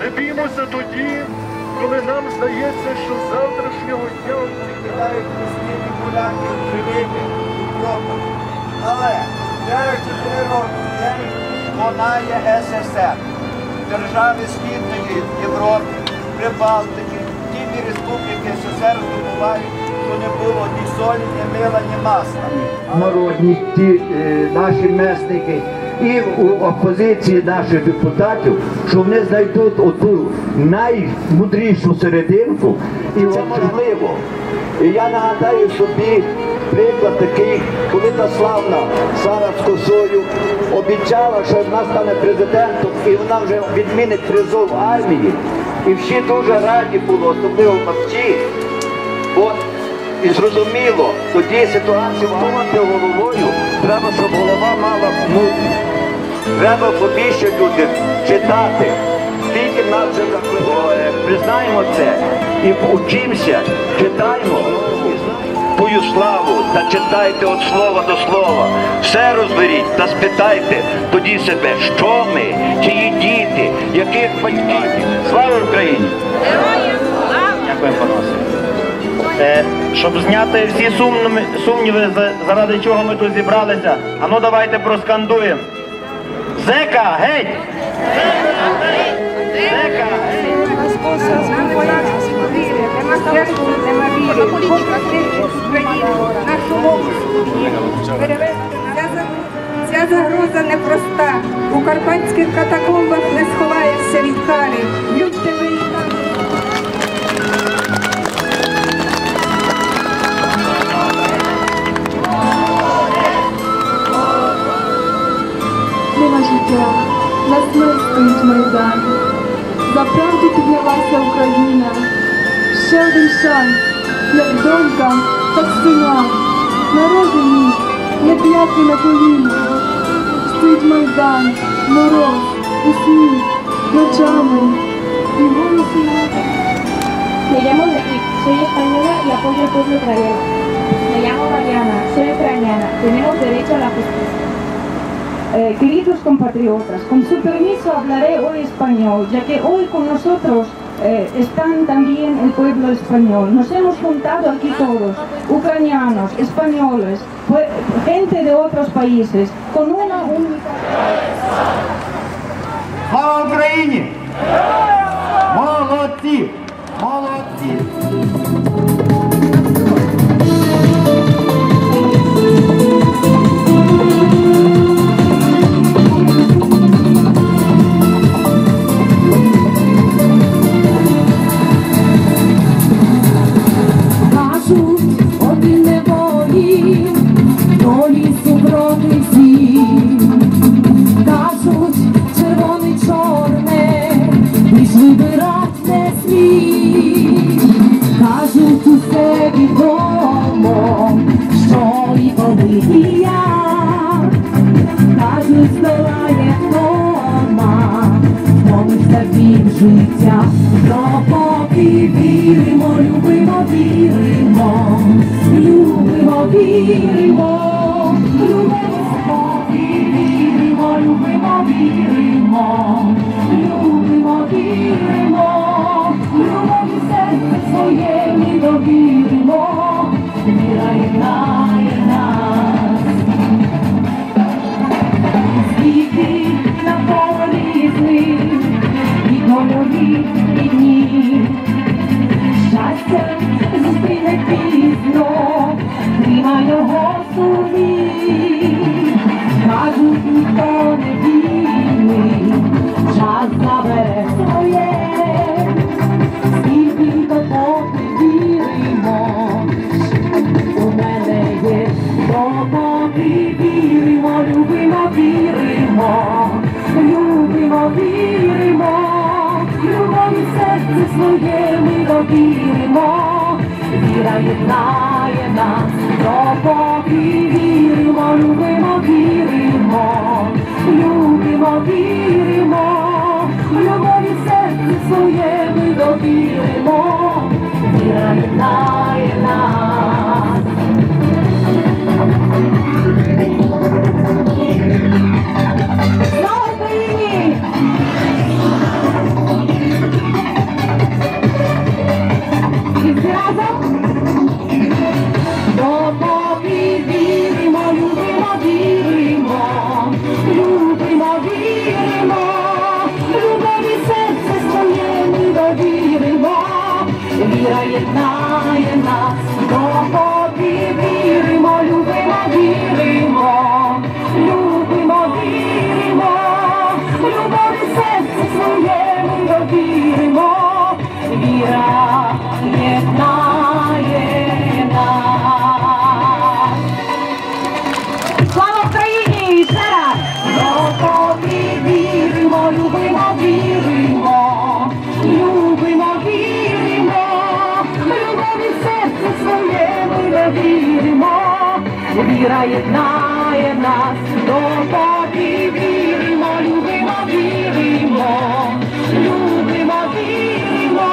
не біймося тоді, коли нам здається, що з завтрашнього дня кидають міські полянки живити добре. Але через 4 роки день лунає СССР. Держави Східної Європи, Прибалтики, ті дві республіки СССР здобувають, що не було ні солі, ні мила, ні масла. народні ті е, наші месники і у опозиції наших депутатів, що вони знайдуть оту наймудрішу серединку, і це можливо. І я нагадаю собі приклад такий, коли та славна Сара з косою обіцяла, що вона стане президентом, і вона вже відмінить призов армії. І всі дуже раді були, особливо мавці. От і зрозуміло, тоді ситуацію думати головою, треба, щоб голова мала ну, треба побільше люди читати. Скільки нас вже е, признаємо це і учимося, читаймо тую славу та читайте від слова до слова. Все розберіть та спитайте тоді себе, що ми, чиї діти, яких батьків. Слава Україні! Дякую, паносе. Е, щоб зняти всі сумніви, заради чого ми тут зібралися, а ну давайте проскандуємо. Зека, геть! Зека! Ця загроза непроста. У карпатських катакомбах не сховаєшся від За правду піднялася Україна. Ще один шанс, як донька, так сина. Народи мій, не п'яти на коліна. Стоїть Майдан, мороз, у сні, ночами. І голоси мати. Me llamo Beatriz, soy española y apoyo al pueblo ucraniano. Me llamo Mariana, soy ucraniana. Tenemos derecho a la justicia. Eh, Queridos compatriotas, con su permiso hablaré hoy español, ya que hoy con nosotros eh, están también el pueblo español. Nos hemos juntado aquí todos, ucranianos, españoles, gente de otros países, con una única... ¡Hola, Ucrania! ¡Molotí! ¡Molotí! Любові серце своє ми довіримо, віра єднає нас, допоки віримо, любимо, віримо, любимо, віримо, любові серце своє ми довіримо, віра єднає віра єднає нас, допоки віра єднає нас, допоки віримо, любимо, віримо, любимо, віримо,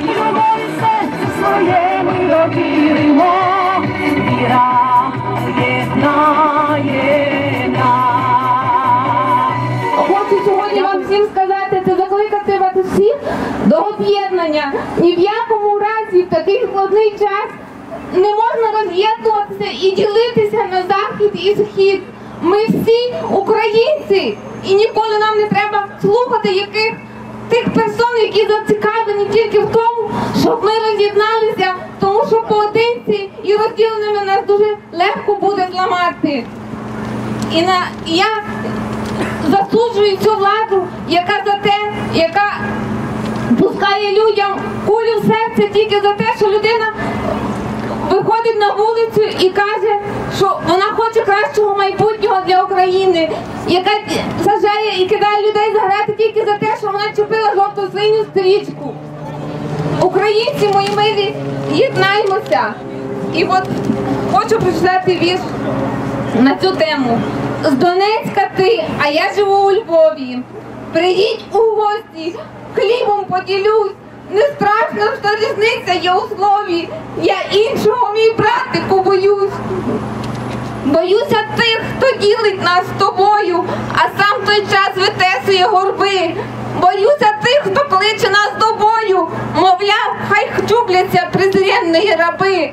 любові серце своє ми довіримо, віра єднає нас. Хочу сьогодні вам всім сказати, це закликати вас всіх до об'єднання. Ні в якому разі в такий складний час не можна роз'єднуватися і ділитися на захід і схід. Ми всі українці, і ніколи нам не треба слухати яких тих персон, які зацікавлені тільки в тому, щоб ми роз'єдналися, тому що поодинці і розділеними нас дуже легко буде зламати. І на я засуджую цю владу, яка за те, яка пускає людям кулю в серце тільки за те, що людина виходить на вулицю і каже, що вона хоче кращого майбутнього для України, яка сажає і кидає людей за грати тільки за те, що вона чепила жовто-синю стрічку. Українці, мої милі, єднаймося. І от хочу прочитати вірш на цю тему. З Донецька ти, а я живу у Львові. Приїдь у гості, хлібом поділюсь. Не страшно, що різниця є у слові. Я іншого, мій братику, боюсь. Боюся тих, хто ділить нас з тобою, а сам той час витесує горби. Боюся тих, хто кличе нас до бою, мовляв, хай чубляться презренні раби.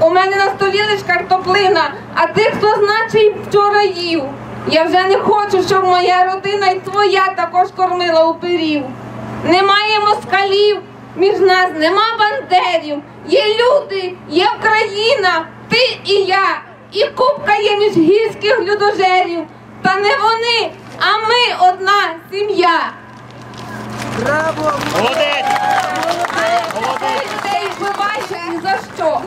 У мене на столі лиш картоплина, а тих, хто значить вчора їв. Я вже не хочу, щоб моя родина і твоя також кормила упирів. Немає москалів, між нас нема бандерів. Є люди, є Україна, ти і я, і купка є між гірських людожерів. Та не вони, а ми одна сім'я. Молодець! Людей вбиваєте ні за що.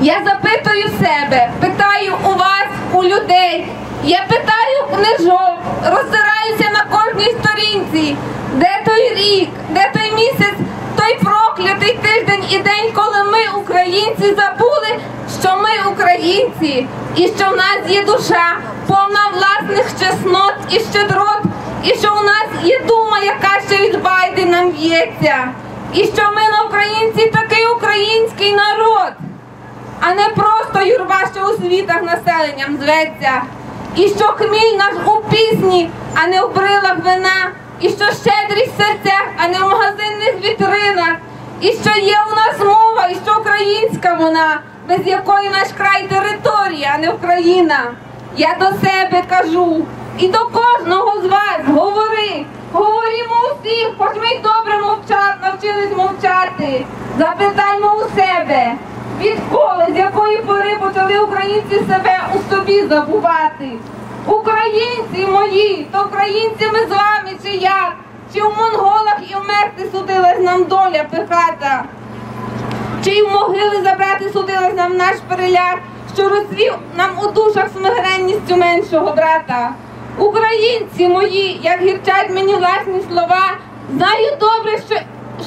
Я запитую себе, питаю у вас, у людей. Я питаю книжок, роззираюся на кожній сторінці. Де той рік, де той місяць, той проклятий тиждень і день, коли ми, українці, забули, що ми українці, і що в нас є душа, повна власних чеснот і щедрот, і що у нас є дума, яка ще від байди нам в'ється, і що ми на українці такий український народ а не просто юрба, що у світах населенням зветься і що хміль наш у пісні, а не в брилах вина, і що щедрість в серцях, а не в магазинних вітринах, і що є у нас мова, і що українська вона, без якої наш край територія, а не Україна. Я до себе кажу і до кожного з вас говори. Говоримо усіх, хоч ми й добре мовчати, навчились мовчати. Запитаймо у себе відколи, з якої пори почали українці себе у собі забувати. Українці мої, то українці ми з вами чи як? Чи в монголах і вмерти судилась нам доля пихата? Чи й в могили забрати судилась нам наш переляк, що розцвів нам у душах смиренністю меншого брата? Українці мої, як гірчать мені власні слова, знаю добре, що,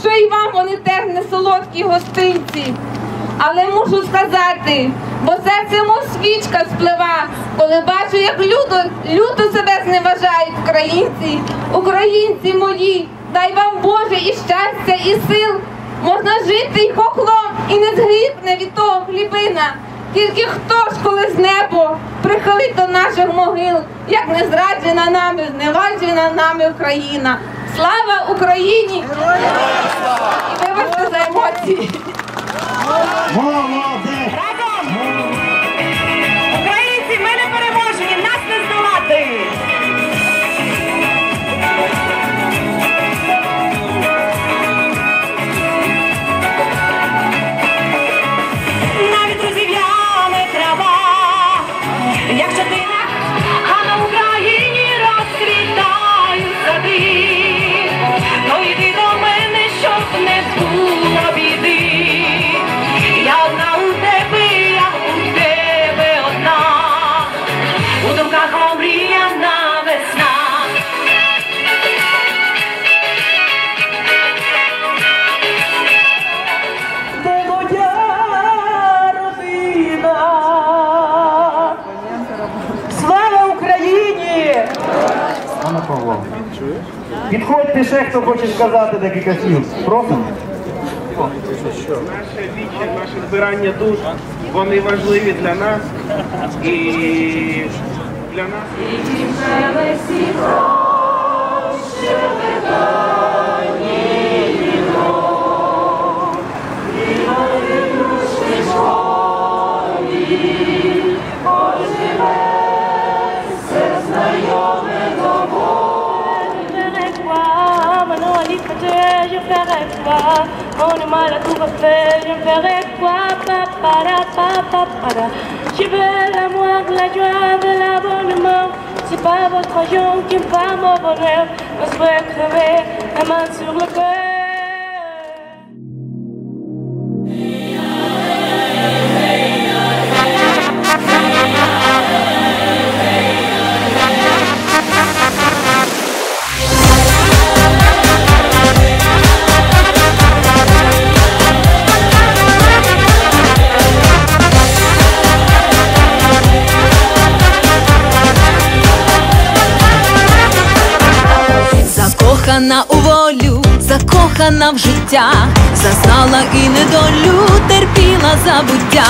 що і вам вони теж не солодкі гостинці. Але мушу сказати, бо серце мов свічка сплива, коли бачу, як люто, люто себе зневажають українці, українці мої, дай вам Боже і щастя, і сил. Можна жити й хохлом, і не згрібне від того хлібина. Тільки хто ж коли з небо прихилить до наших могил, як не зраджена нами, зневажена нами Україна. Слава Україні! І вибачте за емоції. Молодець! Українці, ми не переможені, нас не здолати! Навіть розів'яне трава, як щетина, а на Україні розквітають сади. То йди до щоб не було підходьте ще, хто хоче сказати декілька слів. Просимо. Наше віче, наше збирання душ, вони важливі для нас і для нас. ferai Je veux l'amour, la joie de l'abonnement. C'est pas votre argent qui me fait mon bonheur. On se crever, la main sur le закохана в життя, зазнала і недолю, терпіла забуття.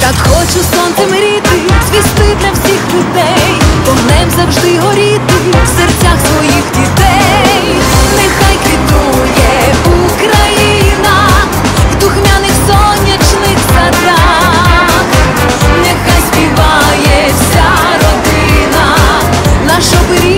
Так хочу сонцем мріти, звісти для всіх людей, вогнем завжди горіти в серцях своїх дітей. Нехай квітує Україна в духмяних сонячних садах, нехай співає вся родина, наш оберіг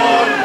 Lord.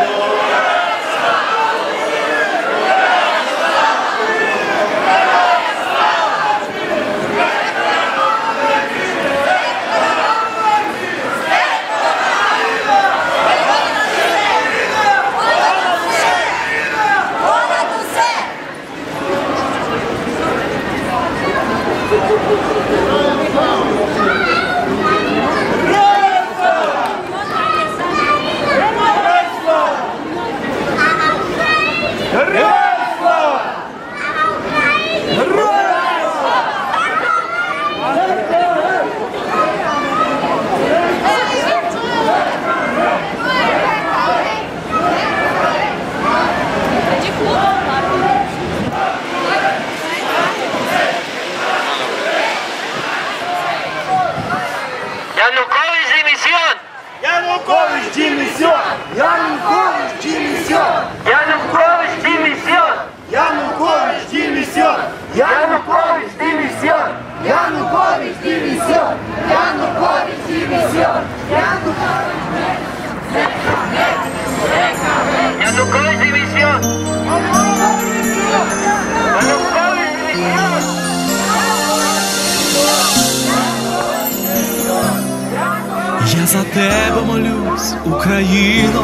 Україно,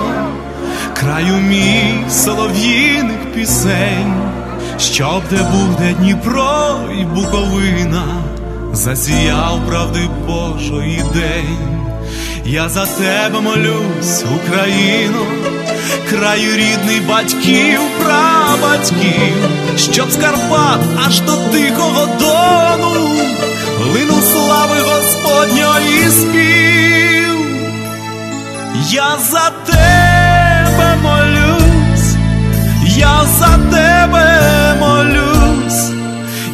краю мій солов'їних пісень, щоб де буде Дніпро і Буковина, засіяв правди Божої день. Я за тебе молюсь, Україно, краю рідний батьків, прабатьків, щоб з Карпат аж до Тихого Дону линув слави Господньої спів. Я за тебе молюсь, я за тебе молюсь,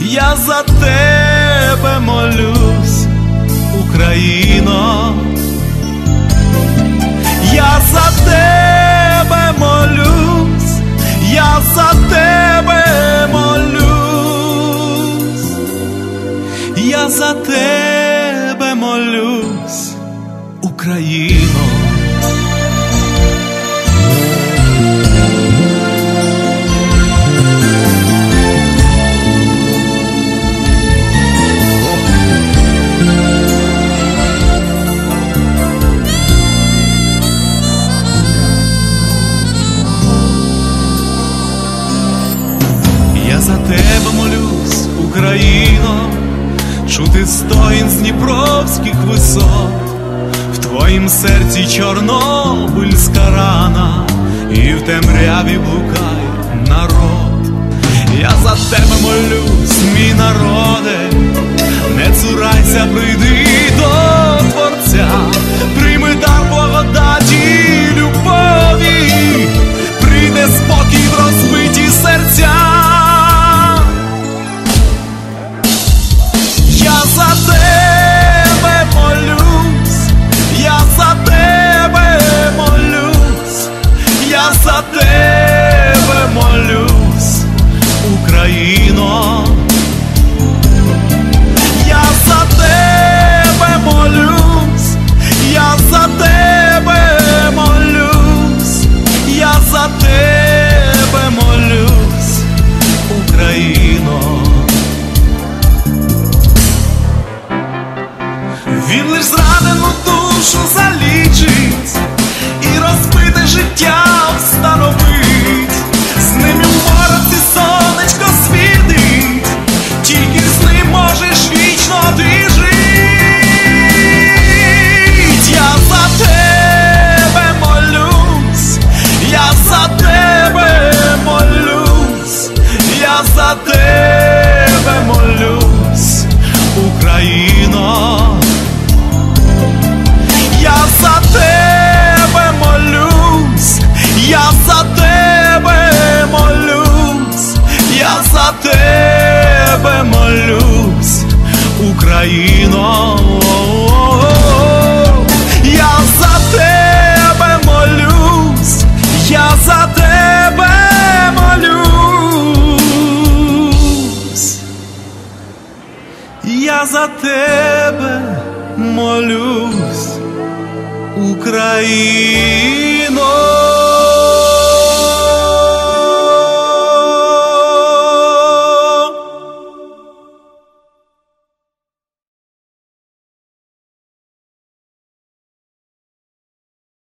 я за тебе молюсь, Україно. І в темряві блукає народ. Я за тебе молюсь, мій народе, не цурайся, прийди до Творця, прийми дар благодаті